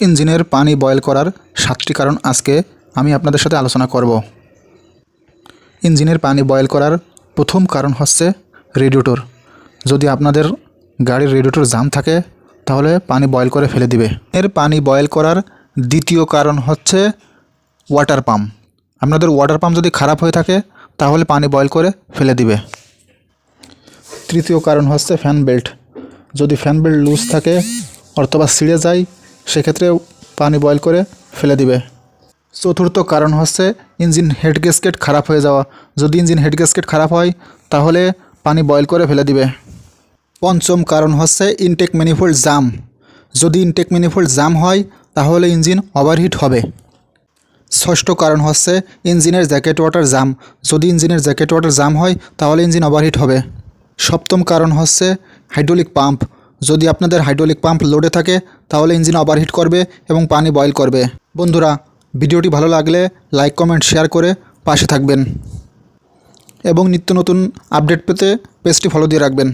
ইঞ্জিনের পানি বয়েল করার সাতটি কারণ আজকে আমি আপনাদের সাথে আলোচনা করব। ইঞ্জিনের পানি বয়েল করার প্রথম কারণ হচ্ছে রেডিয়েটর। যদি আপনাদের গাড়ির রেডিয়েটর জাম থাকে, তাহলে পানি বয়েল করে ফেলে দিবে। এর পানি বয়েল করার দ্বিতীয় কারণ হচ্ছে ওয়াটার পাম্প। আপনাদের ওয়াটার পাম্প যদি খারাপ হয়ে থাকে, তাহলে পানি বয়েল করে ফেলে দিবে। তৃতীয় কারণ হচ্ছে ফ্যান বেল্ট। যদি ফ্যান বেল্ট লুজ থাকে অথবা ছিঁড়ে যায় সেক্ষেত্রে পানি বয়েল করে ফেলে দিবে। চতুর্থ কারণ হচ্ছে ইঞ্জিন হেড গ্যাসকেট খারাপ হয়ে যাওয়া। যদি ইঞ্জিন হেড গ্যাসকেট খারাপ হয়, তাহলে পানি বয়েল করে ফেলে দিবে। পঞ্চম কারণ হচ্ছে ইনটেক ম্যানিফোল্ড জাম। যদি ইনটেক ম্যানিফোল্ড জাম হয়, তাহলে ইঞ্জিন ওভারহিট হবে। ষষ্ঠ কারণ হচ্ছে ইঞ্জিনের জ্যাকেট ওয়াটার জাম। যদি ইঞ্জিনের জ্যাকেট ওয়াটার জাম হয়, তাহলে ইঞ্জিন ওভারহিট হবে। সপ্তম কারণ হচ্ছে হাইড্রোলিক পাম্প। যদি আপনাদের হাইড্রোলিক পাম্প লোডে থাকে, তাহলে ইঞ্জিন ওভারহিট করবে এবং পানি বয়েল করবে। বন্ধুরা, ভিডিওটি ভালো লাগলে লাইক কমেন্ট শেয়ার করে পাশে থাকবেন। এবং নিত্য নতুন আপডেট পেতে পেজটি ফলো দিয়ে রাখবেন।